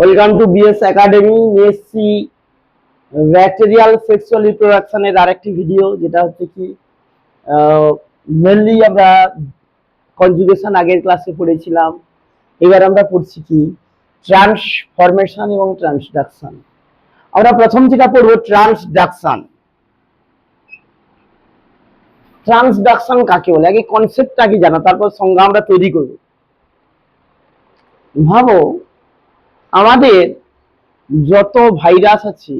Welcome to BS academy SC bacterial sexual রিপ্রোডাকশনের আরেকটি video যেটা হচ্ছে কি মেনলি আমরা কনজুগেশন আগের ক্লাসে পড়েছিলাম। এবার আমরা পড়ছি কি ট্রান্সফরমেশন এবং ট্রান্সডাকশন আমরা প্রথম যেটা পড়ব ট্রান্সডাকশন ট্রান্সডাকশন কাকে বলে? আগে কনসেপ্টটা কি জানা, তারপর সংজ্ঞা আমরা তৈরি করব। ভাবো আমাদের যত ভাইরাস আছে,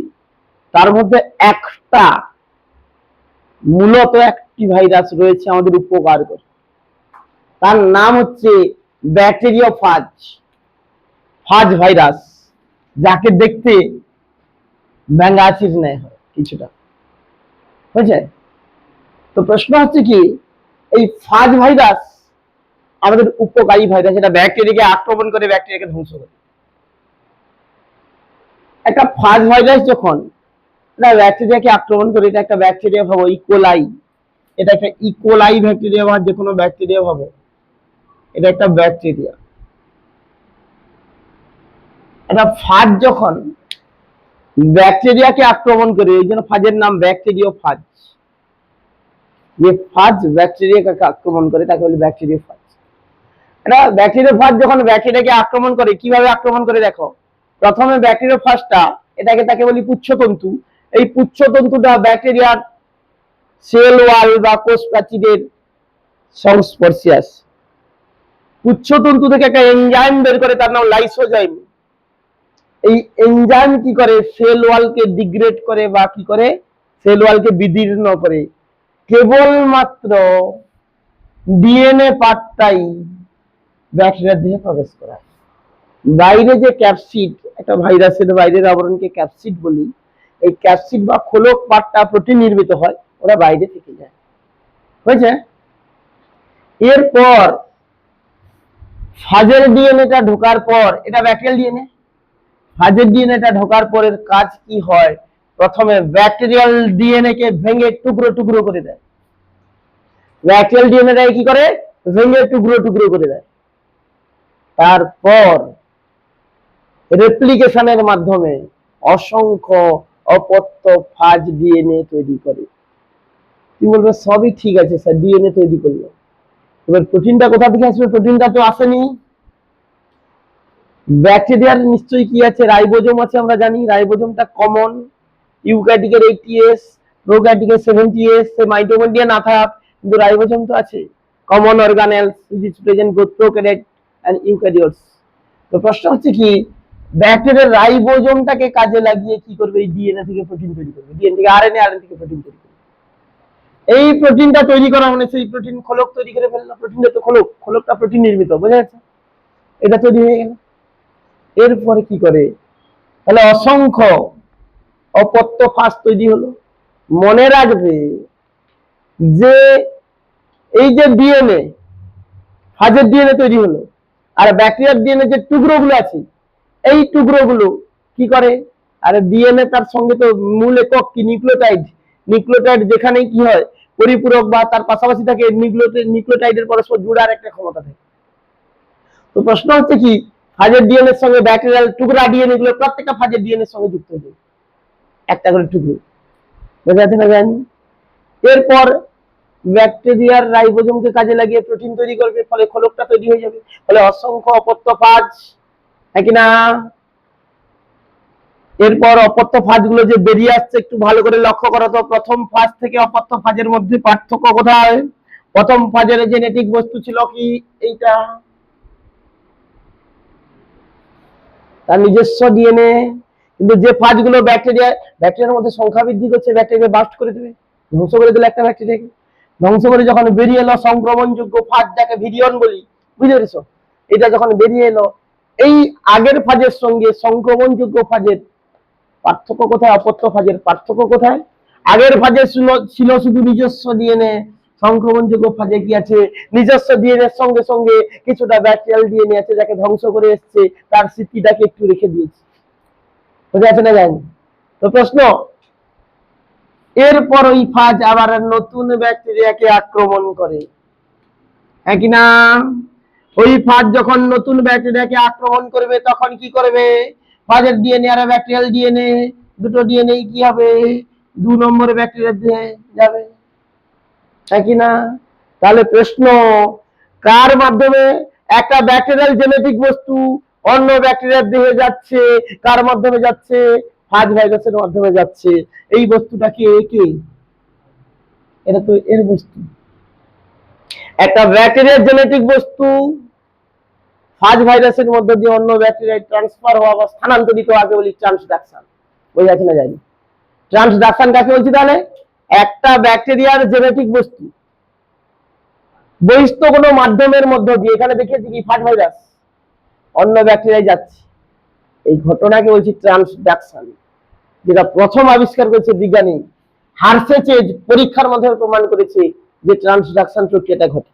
তার মধ্যে একটা, মূলত একটি ভাইরাস রয়েছে আমাদের উপকার করে। তার নাম হচ্ছে ব্যাকটেরিয়া ফাজ ফাজ ভাইরাস, যাকে দেখতে ব্যাঙ্গাচির ন্যায় হয় কিছুটা। বুঝছে তো প্রশ্ন হচ্ছে কি, এই ফাজ ভাইরাস আমাদের উপকারী ভাইরাস এটা ব্যাকটেরিয়াকে আক্রমণ করে ব্যাকটেরিয়াকে ধ্বংস করে। একটা ফাজ ভাইরাস যখন এটা ব্যাকটেরিয়াকে আক্রমণ করে, এটা একটা ব্যাকটেরিয়া ভাবো ইকোলাই এটা একটা ইকোলাই ব্যাকটেরিয়া বা যে কোনো ব্যাকটেরিয়া ভাবো, এটা একটা ব্যাকটেরিয়া। একটা ফাজ যখন ব্যাকটেরিয়াকে আক্রমণ করে, এই জন্য ফাজের নাম ব্যাকটেরিয়া ফাজ যে ফাজ ব্যাকটেরিয়াকে আক্রমণ করে, তাকে বলি ব্যাকটেরিয়া ফাজ এটা ব্যাকটেরিয়া ফাজ যখন ব্যাকটেরিয়াকে আক্রমণ করে, কীভাবে আক্রমণ করে দেখো? প্রথমে ব্যাকটেরিয়া ফাজটা এটাকে তাকে বলি পুচ্ছতন্তু। এই পুচ্ছতন্তুটা ব্যাকটেরিয়ার সেল ওয়াল বা কোষ প্রাচীরের সংস্পর্শে আসে পুচ্ছতন্তু থেকে একটা এনজাইম বের করে, তার নাম লাইসোজাইম এই এনজাইম কি করে? সেল ওয়ালকে ডিগ্রেড করে বা কি করে? সেল ওয়ালকে বিদীর্ণ করে। কেবলমাত্র ডিএনএ পার্টটাই ব্যাকটেরিয়ার দেহে প্রবেশ করায়। বাইরে যে ক্যাপসিড একটা ভাইরাসের বাইরের আবরণকে ক্যাপসিড বলি, এই ক্যাপসিড বা খোলক পাটটা প্রোটিন নির্মিত হয়, ওরা বাইরে থেকে যায়। হয়েছে? এরপর ফাজের ডিএনএটা ঢোকার পর, এটা ব্যাকটেরিয়াল ডিএনএ? ফাজের ডিএনএটা ঢোকার পরের কাজ কি হয়? প্রথমে ব্যাকটেরিয়াল ডিএনএ কে ভেঙে টুকরো টুকরো করে দেয়। ব্যাকটেরিয়াল ডিএনএটা কি করে? ভেঙে টুকরো টুকরো করে দেয়। তারপর রেপ্লিকেশনের মাধ্যমে অসংখ্য অপত্য ফাজ ডিএনএ তৈরি করে। তুমি বলবে? সবই ঠিক আছে স্যার ডিএনএ তৈরি করল। এবার প্রোটিনটা কোথা থেকে আসবে? প্রোটিনটা তো আসেনি। ব্যাকটেরিয়ার নিশ্চয়ই কি আছে? রাইবোজোম আছে আমরা জানি। রাইবোজোমটা কমন ইউক্যাটিকের এইটি এস প্রোক্যাটিকের সেভেন্টি এস মাইটোকন্ড্রিয়া না থাক, কিন্তু রাইবোজোম তো আছে। Common organelles is present both prokaryote and eukaryotes তো প্রশ্ন হচ্ছে কি ব্যাকটেরিয়ার রাইবোজোমটাকে কাজে লাগিয়ে কি করবে? এই ডিএনএ থেকে প্রোটিন তৈরি করবে। ডিএনএ থেকে আরএনএ আরএনএ থেকে প্রোটিন তৈরি করবে। এই প্রোটিনটা তৈরি করা মানে সেই প্রোটিন খোলক তৈরি করে ফেলল। প্রোটিনটা তো খোলক। খোলকটা প্রোটিন নির্মিত, বোঝা যাচ্ছে? এটা তৈরি হয়ে গেল। এরপরে কি করে? তাহলে অসংখ্য অপত্য ফাঁস তৈরি হলো। মনে রাখবে যে এই যে ডিএনএ ফাজের ডিএনএ তৈরি হলো, আর ব্যাকটেরিয়ার ডিএনএ যে টুকরোগুলো আছে এই টুকরোগুলো কি করে? আর ডিএনএ তার সঙ্গে তো মূল একক কি? নিউক্লিওটাইড। নিউক্লিওটাইড যেখানে কি হয়, পরিপূরক বা তার পাশাপাশি থাকে নিউক্লিওটাইড নিউক্লিওটাইডের পরস্পর জোড়ার একটা ক্ষমতা থাকে। তো প্রশ্ন হচ্ছে কি ফাজের ডিএনএ এর সঙ্গে ব্যাকটেরিয়াল টুকরা ডিএনএ গুলো প্রত্যেকটা ফাজের ডিএনএ এর সঙ্গে যুক্ত হয়ে একটা করে টুকরো। যাচ্ছে না জানি এরপর ব্যাকটেরিয়ার রাইবোজোমকে কাজে লাগিয়ে প্রোটিন তৈরি করবে, ফলে খোলকটা তৈরি হয়ে যাবে, ফলে অসংখ্য অপত্য ফাজ হ্যাঁ কি না? এরপর অপত্য ফাজগুলো যে বেরিয়ে আসছে, একটু ভালো করে লক্ষ্য করো তো। প্রথম ফাজ থেকে অপত্য ফাজের মধ্যে পার্থক্য কোথায়? প্রথম ফাজের জেনেটিক বস্তু ছিল কি? এইটা। তার নিজস্ব ডিএনএ। কিন্তু যে ফাজগুলো ব্যাকটেরিয়া, ব্যাকটেরিয়ার মধ্যে সংখ্যা বৃদ্ধি করছে ব্যাকটেরিয়া বাস্ট করে দেবে, ধ্বংস করে দিলে একটা ব্যাকটেরিয়াকে। ধ্বংস করে যখন বেরিয়ে এলো সংক্রমণযোগ্য ফাজ যাকে ভিরিয়ন বলি, বুঝতে পেরেছ? এটা যখন বেরিয়ে এলো এই আগের ফাজের সঙ্গে সংক্রমণযোগ্য ফাজের পার্থক্য কোথায়, অপত্য ফাজের পার্থক্য কোথায়? আগের ফাজে ছিল শুধু নিজস্ব ডিএনএ সংক্রমণযোগ্য ফাজে কি আছে? নিজস্ব ডিএনএ সঙ্গে সঙ্গে কিছুটা ব্যাকটেরিয়াল ডিএনএ আছে যাকে ধ্বংস করে এসছে, তার স্মৃতিটাকে একটু রেখে দিয়েছে। বোঝা যাচ্ছে না জানি? তো প্রশ্ন, এরপর ওই ফাজ আবার নতুন ব্যাকটেরিয়াকে আক্রমণ করে। হ্যাঁ কি না? ওই ফাঁদ যখন নতুন ব্যাকটেরিয়াকে আক্রমণ করবে, তখন কি করবে? ফাজের ডিএনএ আর ব্যাকটেরিয়াল ডিএনএ দুটো ডিএনএ কি হবে? দু নম্বরে ব্যাকটেরিয়ার দিয়ে যাবে। হ্যাঁ কি না? তাহলে প্রশ্ন, কার মাধ্যমে একটা ব্যাকটেরিয়াল জেনেটিক বস্তু অন্য ব্যাকটেরিয়ার দেহে যাচ্ছে, কার মাধ্যমে যাচ্ছে? ফাজ ভাইরাসের মাধ্যমে যাচ্ছে। এই বস্তুটা কি কে? এটা তো এর বস্তু। একটা ব্যাকটেরিয়ার জেনেটিক বস্তু ফাজ ভাইরাসের মধ্যে দিয়ে অন্য ব্যাকটেরিয়ায় ট্রান্সফার হওয়া বা স্থানান্তরিত আগে বলি ট্রান্সডাকশন বোঝা যাচ্ছে না জানি। ট্রান্সডাকশন কাকে বলছি তাহলে? একটা ব্যাকটেরিয়ার জেনেটিক বস্তু। বহিস্থ কোনো মাধ্যমের মধ্য দিয়ে, এখানে দেখিয়েছি কি? ফাজ ভাইরাস। অন্য ব্যাকটেরিয়ায় যাচ্ছে। এই ঘটনাকে বলছি ট্রান্সডাকশন যেটা প্রথম আবিষ্কার করেছে বিজ্ঞানী হার্সেচেজ পরীক্ষার মাধ্যমে প্রমাণ করেছে যে ট্রান্সডাকশন প্রক্রিয়াটা ঘটে।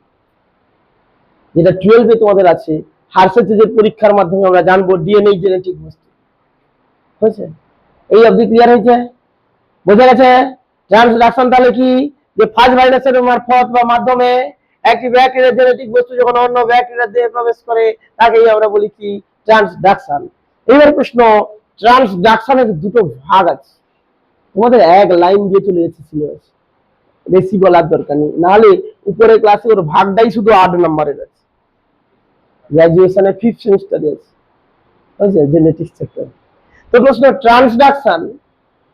যেটা টুয়েলভে তোমাদের আছে হার্সেচেজের পরীক্ষার মাধ্যমে আমরা জানব ডিএনএ জেনেটিক বস্তু। হয়েছে? এই অবধি ক্লিয়ার হয়েছে? বোঝা গেছে? ট্রান্সডাকশন তাহলে কি? যে ফার্স্ট ভাইরাসের মারফত বা মাধ্যমে একটি ব্যাকটেরিয়া জেনেটিক বস্তু যখন অন্য ব্যাকটেরিয়া দিয়ে প্রবেশ করে, তাকেই আমরা বলি কি? ট্রান্সডাকশন এবার প্রশ্ন ট্রান্সডাকশনের দুটো ভাগ আছে। তোমাদের এক লাইন দিয়ে চলে গেছে সিলেবাস বেশি বলার দরকার নেই। নাহলে উপরে ক্লাসে ওর ভাগটাই শুধু আট নম্বরের আছে। গ্রাজুয়েশনে ফিফথ সেমিস্টারে আছে জেনেটিক্স সেক্টর তো প্রশ্ন ট্রান্সডাকশন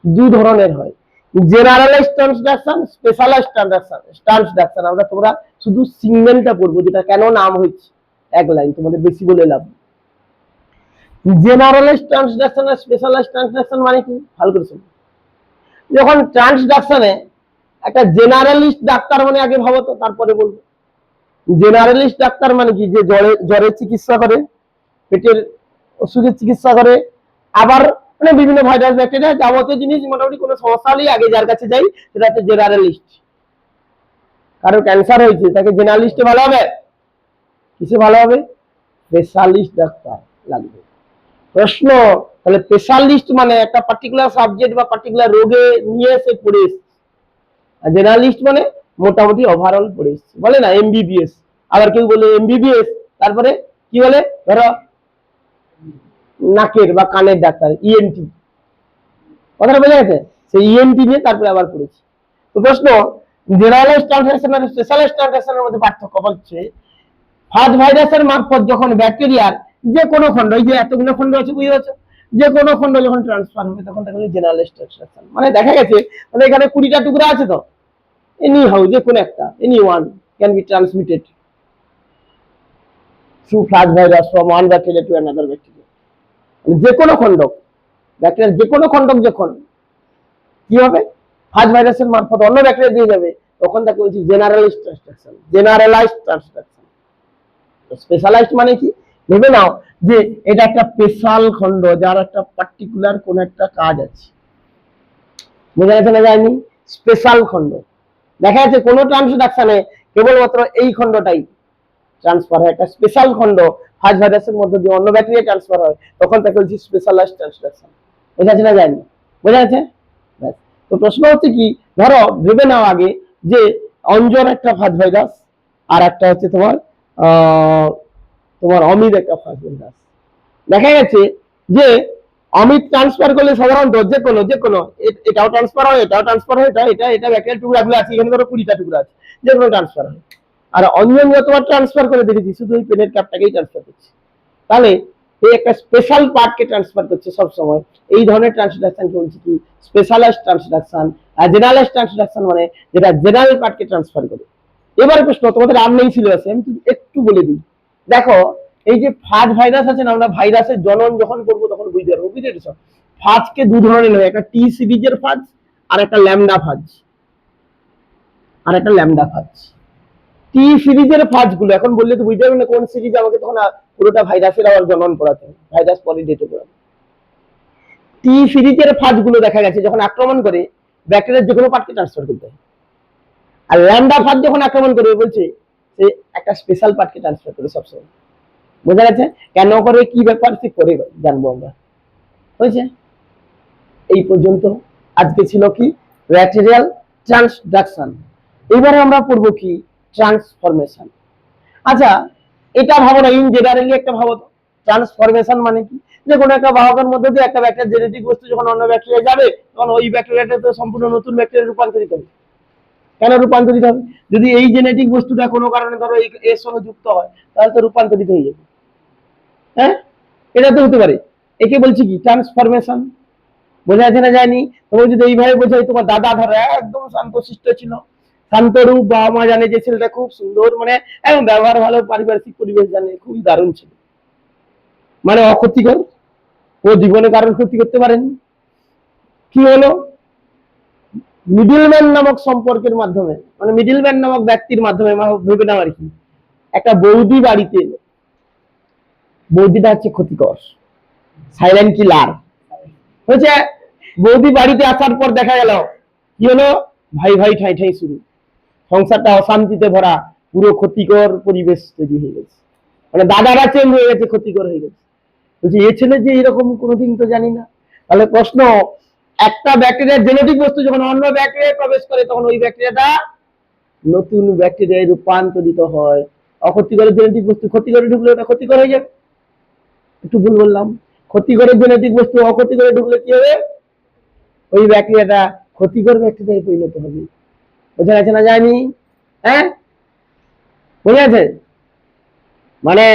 দু ধরনের হয়। Generalise transduction specialise transduction transduction আমরা তোমরা শুধু সিঙ্গেলটা পড়ব, যেটা কেন নাম হয়েছে। এক লাইন তোমাদের বেশি বলে লাভ জেনারেলাইজ ট্রান্সডাকশন আর স্পেশালাইজ ট্রান্সডাকশন মানে কি? ভালো করে শুনো। যখন ট্রান্সডাকশনে একটা জেনারেলিস্ট ডাক্তার মানে আগে ভাবো তো, তারপরে বলব। জেনারেলিস্ট ডাক্তার মানে কি? যে জ্বরে, জ্বরের চিকিৎসা করে, পেটের অসুখের চিকিৎসা করে, আবার মানে বিভিন্ন ভাইরাস ব্যাকটেরিয়া যাবতীয় জিনিস মোটামুটি কোনো সমস্যা হলেই আগে যার কাছে যাই, সেটা হচ্ছে জেনারেলিস্ট কারও ক্যান্সার হয়েছে, তাকে জেনারেলিস্টে ভালো হবে? কিসে ভালো হবে? স্পেশালিস্ট ডাক্তার লাগবে। প্রশ্ন, তাহলে স্পেশালিস্ট মানে একটা পার্টিকুলার সাবজেক্ট বা পার্টিকুলার রোগে নিয়ে এসে পড়ে এসছে। আর জেনারেলিস্ট মানে মোটামুটি ওভারঅল পড়ে এসছে বলে না এমবিবিএস আবার কেউ বলে এমবিবিএস তারপরে কি বলে? ধরো, নাকের বা কানের ডাক্তার ইএনটি কথাটা বোঝা গেছে? সেই ইএনটি নিয়ে তারপরে আবার পড়েছি। তো প্রশ্ন জেনারেলাইজ ট্রান্সলেশন আর ট্রান্সলেশনের মধ্যে পার্থক্য হচ্ছে ফাজ ভাইরাসের মারফত যখন ব্যাকটেরিয়ার যে কোনো খণ্ড, এই যে এতগুলো খণ্ড আছে, বুঝতে পারছ? যে কোনো খণ্ড যখন ট্রান্সফার হবে, তখন তাকে জেনারেলাইজ ট্রান্সলেশন মানে দেখা গেছে মানে এখানে কুড়িটা টুকরা আছে তো? এনি হাউ যে কোনো একটা any one can be transmitted through flush virus from one bacteria to another bacteria যে কোনো খণ্ডক ব্যাকটেরিয়ার যে কোনো খণ্ডক যখন, কি হবে? ফাজ ভাইরাসের মারফত অন্য ব্যাকটেরিয়া দিয়ে যাবে, তখন তাকে বলছি generalize transduction generalize transduction specialized মানে কি? ভেবে নাও যে এটা একটা স্পেশাল খণ্ড, যার একটা পার্টিকুলার কোন একটা কাজ আছে। বোঝা গেছে না যায়নি স্পেশাল খণ্ড। দেখা যাচ্ছে কোনো ট্রান্সডাকশনে কেবলমাত্র এই খণ্ডটাই ট্রান্সফার হয়। একটা স্পেশাল খণ্ড ফাজ ভাইরাসের মধ্যে দিয়ে অন্য ব্যাকটেরিয়া ট্রান্সফার হয়, তখন তাকে বলছি স্পেশালাইজ ট্রান্সডাকশন বোঝা যাচ্ছে না যায়নি বোঝা যাচ্ছে। তো প্রশ্ন হচ্ছে কি, ধরো, ভেবে নাও আগে যে অঞ্জন একটা ফাজ ভাইরাস আর একটা হচ্ছে তোমার তোমার অমিত একটা ফাজ ভাইরাস দেখা গেছে যে অমিত ট্রান্সফার করলে সাধারণত যে কোনো যে কোনো এটাও ট্রান্সফার হয়, এটাও ট্রান্সফার হয়, এটা এটা এটা ব্যাকটেরিয়াল টুকরাগুলো আছে, এখানে ধরো কুড়িটা টুকরা আছে, যে কোনো ট্রান্সফার হয়। আর অঞ্জন যতবার ট্রান্সফার করে দেখেছি, শুধু ওই পেনের ক্যাপটাকেই ট্রান্সফার করছে। তাহলে এই একটা স্পেশাল পার্টকে ট্রান্সফার করছে সব সময়। এই ধরনের ট্রান্সডাকশন বলছি কি? স্পেশালাইজ ট্রান্সডাকশন আর জেনারেলাইজ ট্রান্সডাকশন মানে যেটা জেনারেল পার্টকে ট্রান্সফার করে। এবার প্রশ্ন, তোমাদের আর নেই আছে, আমি একটু বলে দিই। দেখো, এই যে ফাজ ভাইরাস আছে না, আমরা ভাইরাসের জনন যখন করব তখন পেরেছ ফাজকে দু ধরনের হয় একটা টি সিরিজের ফাজ আর একটা ল্যামডা ফাজ আর একটা ল্যামডা ফাজ টি সিরিজের এখন বললে তো বুঝতে না কোন সিরিজ আমাকে তখন পুরোটা ভাইরাসের আবার জনন হবে, ভাইরাস পড়াবে টি সিরিজের দেখা গেছে, যখন আক্রমণ করে ব্যাকটেরিয়ার যে কোনো পার্টকে ট্রান্সফার করতে হয়। আর ল্যামডা ফাজ যখন আক্রমণ করে বলছে সে একটা স্পেশাল পার্টকে ট্রান্সফার করে সবসময়। বোঝা গেছে? কেন করে, কি ব্যাপার সে করে জানব আমরা। হয়েছে। এই পর্যন্ত। আজকে ছিল কি? Bacterial transduction. এবারে আমরা পড়ব কি? ট্রান্সফরমেশন। আচ্ছা এটা ভাবো না ইন জেনারেলি একটা ভাবো তো। ট্রান্সফরমেশন মানে কি? যে কোনো একটা বাহকের মধ্যে দিয়ে একটা ব্যাকটেরিয়া, জেনেটিক বস্তু যখন অন্য ব্যাকটেরিয়া যাবে, তখন ওই ব্যাকটেরিয়াটা তো সম্পূর্ণ নতুন ব্যাকটেরিয়া রূপান্তরিত হবে। কেন রূপান্তরিত হবে? যদি এই জেনেটিক বস্তুটা কোনো কারণে ধরো এর সঙ্গে যুক্ত হয়, তাহলে তো রূপান্তরিত হয়ে যাবে। হ্যাঁ? এটা তো হতে পারে। একে বলছি কি ট্রান্সফরমেশন বোঝা যাচ্ছে না জানি? তোমার যদি এইভাবে বোঝাই, তোমার দাদা ধরো, একদম শান্তশিষ্ট ছিল। শান্তরূপ, বাবা মা জানে যে ছেলেটা খুব সুন্দর মানে একদম ব্যবহার ভালো, পারিপার্শ্বিক পরিবেশ জানে, খুবই দারুণ ছিল। মানে অক্ষতিকর। ও জীবনে কারোর ক্ষতি করতে পারেনি। কি হলো? মিডিলম্যান নামক সম্পর্কের মাধ্যমে মানে মিডিলম্যান নামক ব্যক্তির মাধ্যমে ভেবে নাও আর কি। একটা বৌদি বাড়িতে এলো। বৌদিটা হচ্ছে ক্ষতিকর। সাইলেন্ট কিলার হয়েছে? বৌদি বাড়িতে আসার পর দেখা গেল। কি হলো? ভাই ভাই, ঠাই ঠাই শুরু। সংসারটা অশান্তিতে ভরা, পুরো ক্ষতিকর পরিবেশ তৈরি হয়ে গেছে। মানে দাদারা চেঞ্জ হয়ে গেছে, ক্ষতিকর হয়ে গেছে। বলছি, এ ছেলে যে এরকম কোনোদিন তো জানি না। তাহলে প্রশ্ন, একটা ব্যাকটেরিয়ার জেনেটিক বস্তু যখন অন্য ব্যাকটেরিয়ায় প্রবেশ করে, তখন ওই ব্যাকটেরিয়াটা নতুন ব্যাকটেরিয়ায় রূপান্তরিত হয়। অক্ষতিকরের জেনেটিক বস্তু ক্ষতিকর ঢুকলে ওটা ক্ষতিকর হয়ে যাবে। একটু ভুল বললাম। ক্ষতিকরের জেনেটিক বস্তু অক্ষতিকরে ঢুকলে কি হবে? ওই ব্যাকটেরিয়াটা ক্ষতিকর ব্যাকটেরিয়ায় পরিণত হবে। বোঝা গেছে না জানি? হ্যাঁ? বোঝা গেছে মানে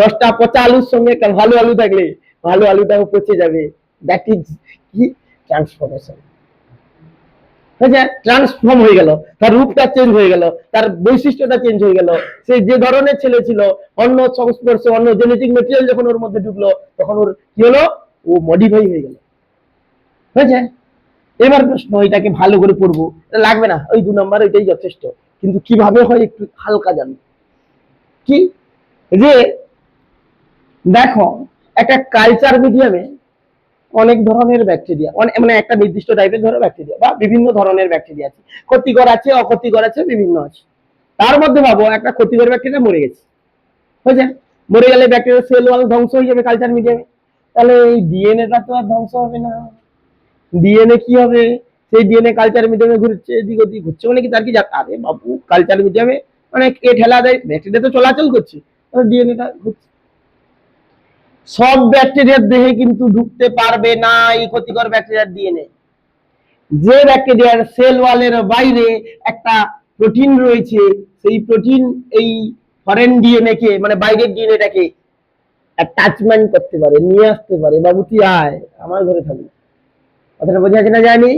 দশটা পচা আলুর সঙ্গে ভালো আলু থাকলে ভালো আলুটাও পচে যাবে। দ্যাট ইজ কি? ট্রান্সফরমেশন হয়েছে ট্রান্সফর্ম হয়ে গেল, তার রূপটা চেঞ্জ হয়ে গেল, তার বৈশিষ্ট্যটা চেঞ্জ হয়ে গেল। সে যে ধরনের ছেলে ছিল, অন্য সংস্পর্শে, অন্য জেনেটিক মেটেরিয়াল যখন ওর মধ্যে ঢুকলো, তখন ওর কি হলো? ও মডিফাই হয়ে গেল। হয়েছে? এবার প্রশ্ন, এটাকে ভালো করে পড়ব। লাগবে না, ওই দু নম্বর ওইটাই যথেষ্ট। কিন্তু কীভাবে হয় একটু হালকা জানব। কি? যে দেখো, একটা কালচার মিডিয়ামে অনেক ধরনের ব্যাকটেরিয়া মানে একটা নির্দিষ্ট টাইপের ধরো ব্যাকটেরিয়া বা বিভিন্ন ধরনের ব্যাকটেরিয়া আছে। ক্ষতিকর আছে, অক্ষতিকর আছে, বিভিন্ন আছে। তার মধ্যে ভাবো, একটা ক্ষতিকর ব্যাকটেরিয়া মরে গেছে। হয়েছে মরে গেলে ব্যাকটেরিয়া সেল ওয়াল ধ্বংস হয়ে যাবে কালচার মিডিয়ামে তাহলে এই ডিএনএটা তো আর ধ্বংস হবে না। ডিএনএ কি হবে? সেই ডিএনএ কালচার মিডিয়ামে ঘুরছে, এদিক ওদিক ঘুরছে। মানে কি তার কি যা- আরে বাবু কালচার মিডিয়ামে মানে এ ঠেলা দেয়। ব্যাকটেরিয়া তো চলাচল করছে। ডিএনএটা ঘুরছে। সব ব্যাকটেরিয়ার দেহে কিন্তু ঢুকতে পারবে না, এই ক্ষতিকর ব্যাকটেরিয়ার ডিএনএ যে ব্যাকটেরিয়ার সেল ওয়ালের বাইরে একটা প্রোটিন রয়েছে, সেই প্রোটিন এই ফরেন ডিএনএ কে মানে বাইরের ডিএনএটাকে অ্যাটাচমেন্ট করতে পারে, নিয়ে আসতে পারে বাবু তুই আয়, আমার ঘরে থাকবি। কথাটা বোঝা যাচ্ছে না জানি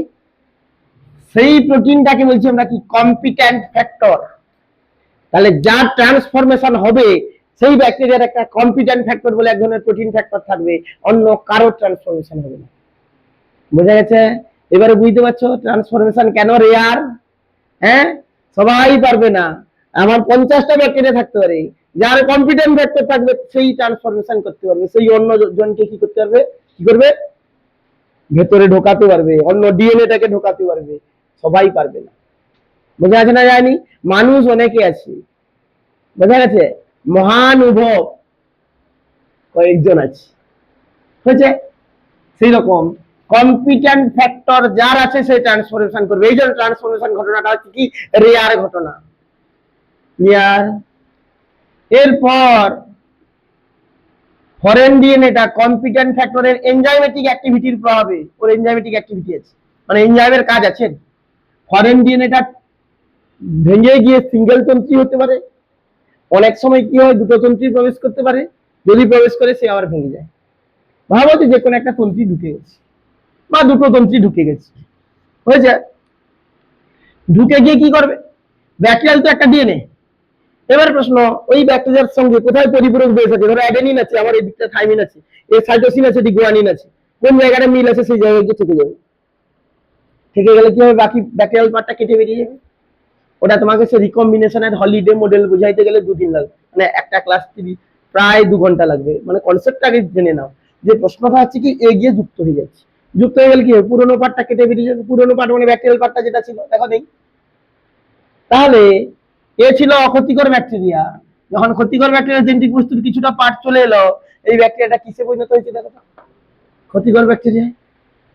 সেই প্রোটিনটাকে বলছি আমরা কি কম্পিট্যান্ট ফ্যাক্টর তাহলে যা ট্রান্সফরমেশন হবে সেই ব্যাকটেরিয়ার একটা কম্পিট্যান্ট ফ্যাক্টর বলে এক ধরনের প্রোটিন ফ্যাক্টর থাকবে, অন্য কারও ট্রান্সফরমেশন হবে না। বোঝা গেছে? এবারে বুঝতে পারছ? ট্রান্সফরমেশন কেন রেয়ার হ্যাঁ? সবাই পারবে না। আমার পঞ্চাশটা ব্যাকটেরিয়া থাকতে পারে। যার কম্পিটেন্ট ফ্যাক্টর থাকবে, সেই ট্রান্সফরমেশন করতে পারবে। সেই অন্য জনকে কি করতে পারবে? কি করবে? ভেতরে ঢোকাতে পারবে। অন্য ডিএনএটাকে ঢোকাতে পারবে। সবাই পারবে না। বোঝা আছে না যায়নি মানুষ অনেকে আছে। বোঝা গেছে? মহানুভব। কয়েকজন আছে। হয়েছে? সেই রকম কম্পিটেন্ট ফ্যাক্টর যার আছে, সে ট্রান্সফরমেশন করবে। এই জন্য ট্রান্সফরমেশন ঘটনাটা হচ্ছে কি? রেয়ার ঘটনা। ক্লিয়ার এরপর ফরেন ডিএনএটা কম্পিটেন্ট ফ্যাক্টরের এনজাইমেটিক অ্যাক্টিভিটির প্রভাবে। ওর এনজাইমেটিক অ্যাক্টিভিটি আছে। মানে এনজাইমের কাজ আছে। ফরেন ডিএনএটা ভেঙে গিয়ে সিঙ্গেল তন্ত্রী হতে পারে। অনেক সময় কি হয়, দুটো তন্ত্রী প্রবেশ করতে পারে, যদি প্রবেশ করে সে আবার ভেঙে যায়। ভাবো যে কোনো একটা তন্ত্রী ঢুকে গেছে, বা দুটো তন্ত্রী ঢুকে গেছে। হয়েছে ঢুকে গিয়ে কি করবে? ব্যাকটেরিয়াল তো একটা ডিএনএ। এবার প্রশ্ন, ওই ব্যাকটেরিয়ার সঙ্গে কোথায় পরিপূরক বেস আছে? ধরো অ্যাডেনিন আছে আমার এই দিকটা থাইমিন আছে এই সাইটোসিন আছে, এদিক গুয়ানিন আছে। কোন জায়গাটা মিল আছে, সেই জায়গায় গিয়ে থেকে যাবে। থেকে গেলে কি হবে? বাকি ব্যাকটেরিয়াল পার্টটা কেটে বেরিয়ে যাবে। ওটা তোমাকে সে রিকম্বিনেশনের হলিডে মডেল বুঝাইতে গেলে দুদিন লাগবে। মানে একটা ক্লাস প্রায় দু ঘণ্টা লাগবে। মানে কনসেপ্টটা আগে জেনে নাও। যে প্রশ্নটা হচ্ছে কি এগিয়ে যুক্ত হয়ে যাচ্ছে। যুক্ত হয়ে গেলে কি পুরোনো পার্টটা কেটে বেরিয়ে যাবে। পুরোনো পার্ট মানে ব্যাকটেরিয়াল পার্টটা যেটা ছিল, দেখো নেই। তাহলে এ ছিল অক্ষতিকর ব্যাকটেরিয়া যখন ক্ষতিকর ব্যাকটেরিয়া জেনেটিক বস্তুর কিছুটা পার্ট চলে এলো, এই ব্যাকটেরিয়াটা কিসে পরিণত হয়েছে দেখো ক্ষতিকর ব্যাকটেরিয়া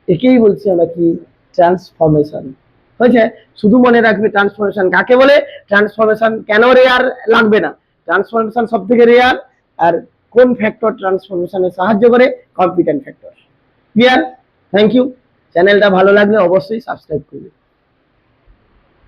একেই বলছি আমরা কি ট্রান্সফরমেশন হয়েছে? শুধু মনে রাখবে ট্রান্সফরমেশন কাকে বলে? ট্রান্সফরমেশন কেন রেয়ার লাগবে না? ট্রান্সফরমেশন সব থেকে রেয়ার আর কোন ফ্যাক্টর ট্রান্সফরমেশনে সাহায্য করে? Competent factor clear thank you চ্যানেলটা ভালো লাগলে অবশ্যই সাবস্ক্রাইব করবে।